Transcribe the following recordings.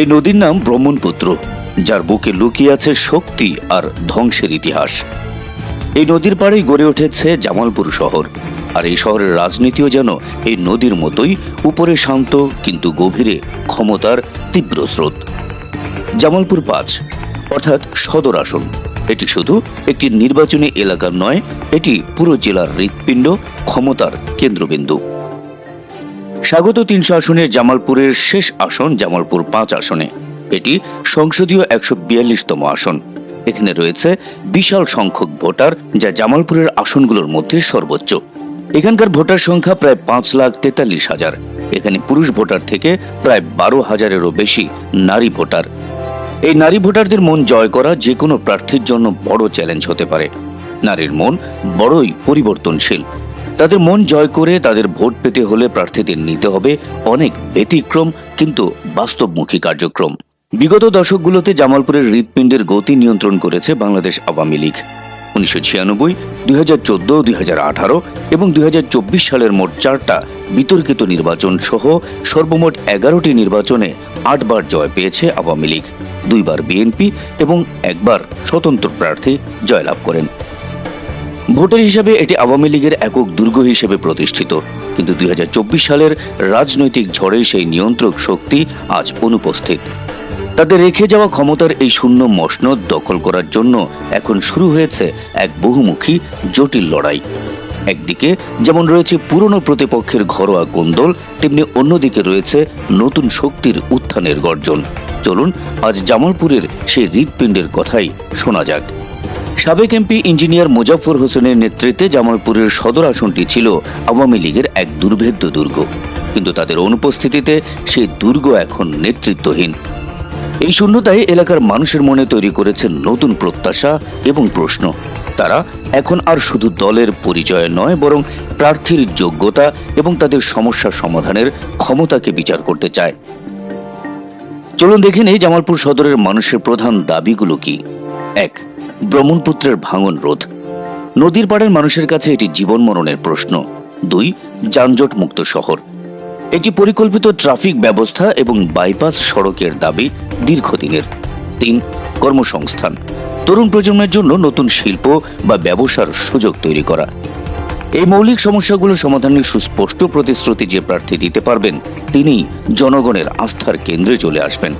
এই নদীর নাম ব্রহ্মণপুত্র, যার বুকে লুকিয়ে আছে শক্তি আর ধ্বংসের ইতিহাস। এই নদীর পাড়েই গড়ে উঠেছে জামালপুর শহর, আর এই শহরের রাজনীতিও যেন এই নদীর মতোই উপরে শান্ত কিন্তু গভীরে ক্ষমতার তীব্র স্রোত। জামালপুর পাঁচ, অর্থাৎ সদর আসন, এটি শুধু একটি নির্বাচনী এলাকা নয়, এটি পুরো জেলার হৃৎপিণ্ড, ক্ষমতার কেন্দ্রবিন্দু। স্বাগত তিনশো আসনের জামালপুরের শেষ আসন, জামালপুর পাঁচ আসনে। এটি সংসদীয় একশো বিয়াল্লিশতম আসন। এখানে রয়েছে বিশাল সংখ্যক ভোটার যা জামালপুরের আসনগুলোর মধ্যে সর্বোচ্চ। এখানকার ভোটার সংখ্যা প্রায় পাঁচ লাখ তেতাল্লিশ হাজার। এখানে পুরুষ ভোটার থেকে প্রায় বারো হাজারেরও বেশি নারী ভোটার। এই নারী ভোটারদের মন জয় করা যে কোনো প্রার্থীর জন্য বড় চ্যালেঞ্জ হতে পারে। নারীর মন বড়ই পরিবর্তনশীল। তাদের মন জয় করে তাদের ভোট পেতে হলে প্রার্থীদের নিতে হবে অনেক ব্যতিক্রম কিন্তু বাস্তবমুখী কার্যক্রম। বিগত দশকগুলোতে জামালপুরের হৃৎপিণ্ডের গতি নিয়ন্ত্রণ করেছে বাংলাদেশ আওয়ামী লীগ। উনিশশো ছিয়ানব্বই, দুই হাজার চোদ্দ, দুই হাজার আঠারো এবং দুই হাজার চব্বিশ সালের মোট চারটা বিতর্কিত নির্বাচন সহ সর্বমোট এগারোটি নির্বাচনে আটবার জয় পেয়েছে আওয়ামী লীগ। দুইবার বিএনপি এবং একবার স্বতন্ত্র প্রার্থী জয়লাভ করেন। ভোটার হিসাবে এটি আওয়ামী লীগের একক দুর্গ হিসেবে প্রতিষ্ঠিত। কিন্তু দুই হাজার চব্বিশ সালের রাজনৈতিক ঝড়ে সেই নিয়ন্ত্রক শক্তি আজ অনুপস্থিত। তাদের রেখে যাওয়া ক্ষমতার এই শূন্য মসনদ দখল করার জন্য এখন শুরু হয়েছে এক বহুমুখী, জটিল লড়াই। একদিকে যেমন রয়েছে পুরনো প্রতিপক্ষের ঘরোয়া কোন্দল তেমনি অন্যদিকে রয়েছে নতুন শক্তির উত্থানের গর্জন। চলুন আজ জামালপুরের সেই হৃৎপিণ্ডের কথাই শোনা যাক। সাবেক এমপি ইঞ্জিনিয়ার মুজাফর হোসেনের নেতৃত্বে জামালপুরের সদর আসনটি ছিল আওয়ামী লীগের এক দুর্ভেদ্য দুর্গ। কিন্তু তাদের অনুপস্থিতিতে সেই দুর্গ এখন নেতৃত্বহীন। এই শূন্যতায় এলাকার মানুষের মনে তৈরি করেছে নতুন প্রত্যাশা এবং প্রশ্ন। তারা এখন আর শুধু দলের পরিচয় নয়, বরং প্রার্থীর যোগ্যতা এবং তাদের সমস্যা সমাধানের ক্ষমতাকে বিচার করতে চায়। চলুন দেখে নেই জামালপুর সদরের মানুষের প্রধান দাবিগুলো কি? এক ব্রহ্মপুত্রের ভাঙন রোধ। নদীর পাড়ের মানুষের কাছে এটি জীবন মরণের প্রশ্ন। দুই, যানজট মুক্ত শহর। একটি পরিকল্পিত ট্রাফিক ব্যবস্থা এবং বাইপাস সড়কের দাবি দীর্ঘদিনের। তিন, কর্মসংস্থান। তরুণ প্রজন্মের জন্য নতুন শিল্প বা ব্যবসার সুযোগ তৈরি করা। এই মৌলিক সমস্যাগুলো সমাধানের সুস্পষ্ট প্রতিশ্রুতি যে প্রার্থী দিতে পারবেন তিনি জনগণের আস্থার কেন্দ্রে চলে আসবেন।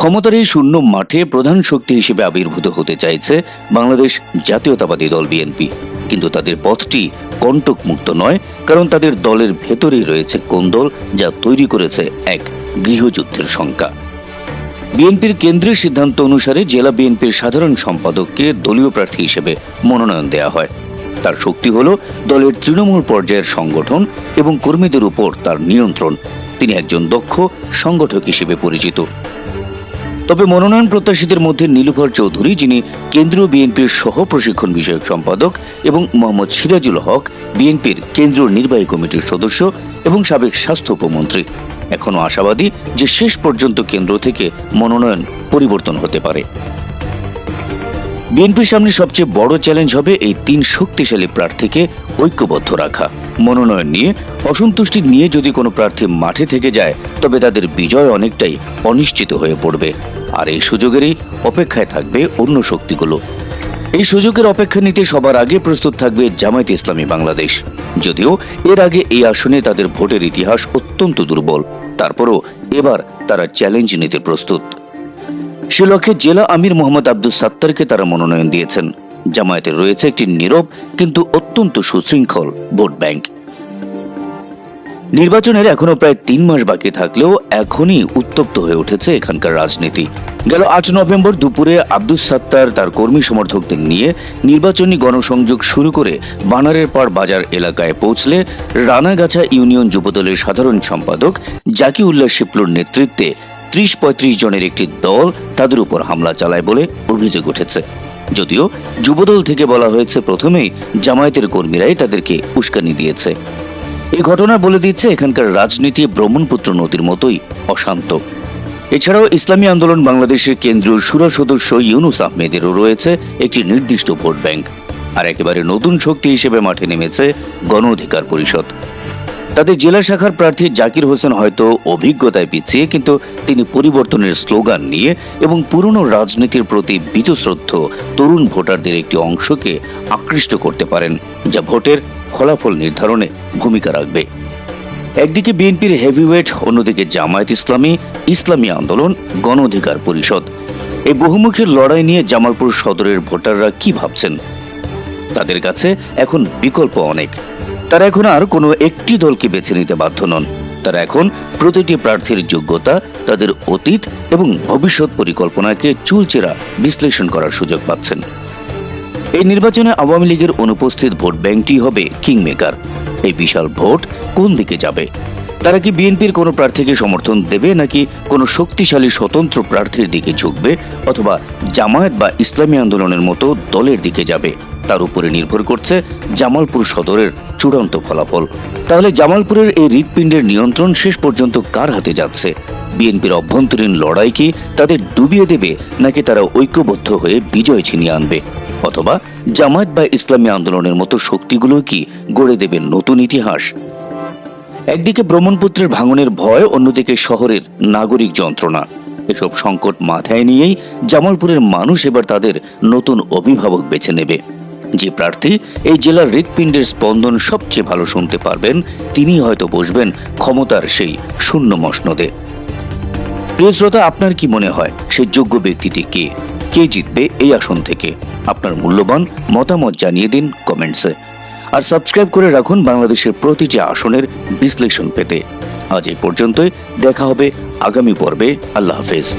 ক্ষমতার এই শূন্য মাঠে প্রধান শক্তি হিসেবে আবির্ভূত হতে চাইছে বাংলাদেশ জাতীয়তাবাদী দল বিএনপি। কিন্তু তাদের পথটি কণ্টক মুক্ত নয়, কারণ তাদের দলের ভেতরেই রয়েছে কোন্দল যা তৈরি করেছে এক গৃহযুদ্ধের শঙ্কা। বিএনপির কেন্দ্রীয় সিদ্ধান্ত অনুসারে জেলা বিএনপির সাধারণ সম্পাদককে দলীয় প্রার্থী হিসেবে মনোনয়ন দেওয়া হয়। তার শক্তি হল দলের তৃণমূল পর্যায়ের সংগঠন এবং কর্মীদের উপর তার নিয়ন্ত্রণ। তিনি একজন দক্ষ সংগঠক হিসেবে পরিচিত। তবে মনোনয়ন প্রত্যাশীদের মধ্যে নীলুফার চৌধুরী, যিনি কেন্দ্রীয় বিএনপির সহ প্রশিক্ষণ বিষয়ক সম্পাদক, এবং মোহাম্মদ সিরাজুল হক, বিএনপির কেন্দ্রীয় নির্বাহী কমিটির সদস্য এবং সাবেক স্বাস্থ্য উপমন্ত্রী। এখনও আশাবাদী যে শেষ পর্যন্ত কেন্দ্র থেকে মনোনয়ন পরিবর্তন হতে পারে। বিএনপির সামনে সবচেয়ে বড় চ্যালেঞ্জ হবে এই তিন শক্তিশালী প্রার্থীকে ঐক্যবদ্ধ রাখা। মনোনয়ন নিয়ে, অসন্তুষ্টি নিয়ে যদি কোনো প্রার্থী মাঠে থেকে যায়, তবে তাদের বিজয় অনেকটাই অনিশ্চিত হয়ে পড়বে। আর এই সুযোগেরই অপেক্ষায় থাকবে অন্য শক্তিগুলো। এই সুযোগের অপেক্ষা নিতে সবার আগে প্রস্তুত থাকবে জামায়াত ইসলামী বাংলাদেশ। যদিও এর আগে এই আসনে তাদের ভোটের ইতিহাস অত্যন্ত দুর্বল। তারপরও এবার তারা চ্যালেঞ্জ নিতে প্রস্তুত। সে লক্ষ্যে জেলা আমির মোহাম্মদ আব্দুল সাত্তারকে তারা মনোনয়ন দিয়েছেন। জামায়াতের রয়েছে একটি নীরব কিন্তু অত্যন্ত সুশৃঙ্খল ভোট ব্যাংক। নির্বাচনের এখনও প্রায় তিন মাস বাকি থাকলেও এখনই উত্তপ্ত হয়ে উঠেছে এখানকার রাজনীতি। গেল আট নভেম্বর দুপুরে আব্দুস সাত্তার তার কর্মী সমর্থকদের নিয়ে নির্বাচনী গণসংযোগ শুরু করে বানারের পাড় বাজার এলাকায় পৌঁছলে রানাগাছা ইউনিয়ন যুবদলের সাধারণ সম্পাদক জাকি উল্লাহ শিপলুর নেতৃত্বে ত্রিশ পঁয়ত্রিশ জনের একটি দল তাদের উপর হামলা চালায় বলে অভিযোগ উঠেছে। যদিও যুবদল থেকে বলা হয়েছে প্রথমেই জামায়াতের কর্মীরাই তাদেরকে উস্কানি দিয়েছে। এ ঘটনা বলে দিচ্ছে এখানকার রাজনীতি ব্রহ্মণপুত্র নদীর মতোই অশান্ত। এছাড়াও ইসলামী আন্দোলন বাংলাদেশের কেন্দ্রীয় সুরা সদস্য ইউনুস আহমেদেরও রয়েছে একটি নির্দিষ্ট ভোট ব্যাংক। আর একেবারে নতুন শক্তি হিসেবে মাঠে নেমেছে গণ অধিকার পরিষদ। তাদের জেলা শাখার প্রার্থী জাকির হোসেন হয়তো অভিজ্ঞতায় পিছিয়ে, কিন্তু তিনি পরিবর্তনের স্লোগান নিয়ে এবং পুরনো রাজনীতির প্রতি বীতশ্রদ্ধ তরুণ ভোটারদের একটি অংশকে আকৃষ্ট করতে পারেন, যা ভোটের ফলাফল নির্ধারণে ভূমিকা রাখবে। একদিকে বিএনপির হেভিওয়েট অন্যদিকে জামায়াত ইসলামী ইসলামী আন্দোলন গণ অধিকার পরিষদ। এই বহুমুখী লড়াই নিয়ে জামালপুর সদরের ভোটাররা কি ভাবছেন? তাদের কাছে এখন বিকল্প অনেক। তারা এখন আর কোনো একটি দলকে বেছে নিতে বাধ্য নন। তারা এখন প্রতিটি প্রার্থীর যোগ্যতা, তাদের অতীত এবং ভবিষ্যৎ পরিকল্পনাকে চুলচেরা বিশ্লেষণ করার সুযোগ পাচ্ছেন। এই নির্বাচনে আওয়ামী লীগের অনুপস্থিত ভোট ব্যাংকটি হবে কিংমেকার। এই বিশাল ভোট কোন দিকে যাবে? তারা কি বিএনপির কোনো প্রার্থীকে সমর্থন দেবে, নাকি কোনো শক্তিশালী স্বতন্ত্র প্রার্থীর দিকে ঝুঁকবে, অথবা জামায়াত বা ইসলামী আন্দোলনের মতো দলের দিকে যাবে? তার উপরে নির্ভর করছে জামালপুর সদরের চূড়ান্ত ফলাফল। তাহলে জামালপুরের এই হৃৎপিণ্ডের নিয়ন্ত্রণ শেষ পর্যন্ত কার হাতে যাচ্ছে? বিএনপির অভ্যন্তরীণ লড়াই কি তাদের ডুবিয়ে দেবে, নাকি তারা ঐক্যবদ্ধ হয়ে বিজয় ছিনিয়ে আনবে? অথবা জামায়াত বা ইসলামী আন্দোলনের মতো শক্তিগুলো কি গড়ে দেবে নতুন ইতিহাস? একদিকে ব্রহ্মপুত্রের ভাঙনের ভয়, অন্যদিকে শহরের নাগরিক যন্ত্রণা। এসব সংকট মাথায় নিয়েই জামালপুরের মানুষ এবার তাদের নতুন অভিভাবক বেছে নেবে। যে প্রার্থী এই জেলার হৃৎপিণ্ডের স্পন্দন সবচেয়ে ভালো শুনতে পারবেন, তিনি হয়তো বসবেন ক্ষমতার সেই শূন্য মসনদে। প্রিয় শ্রোতা, আপনার কি মনে হয় সেই যোগ্য ব্যক্তিটি কে? কে জিতবে এই আসন থেকে? আপনার মূল্যবান মতামত জানিয়ে দিন কমেন্টসে। আর সাবস্ক্রাইব করে রাখুন বাংলাদেশের প্রতিটি আসনের বিশ্লেষণ পেতে। আজ এই পর্যন্তই, দেখা হবে আগামী পর্বে। আল্লাহ হাফেজ।